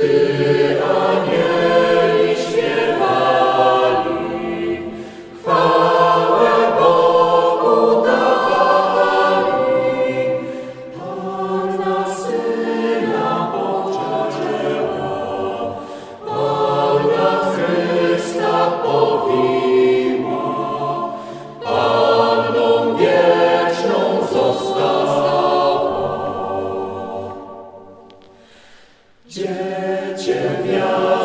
be. Dziecię wiary.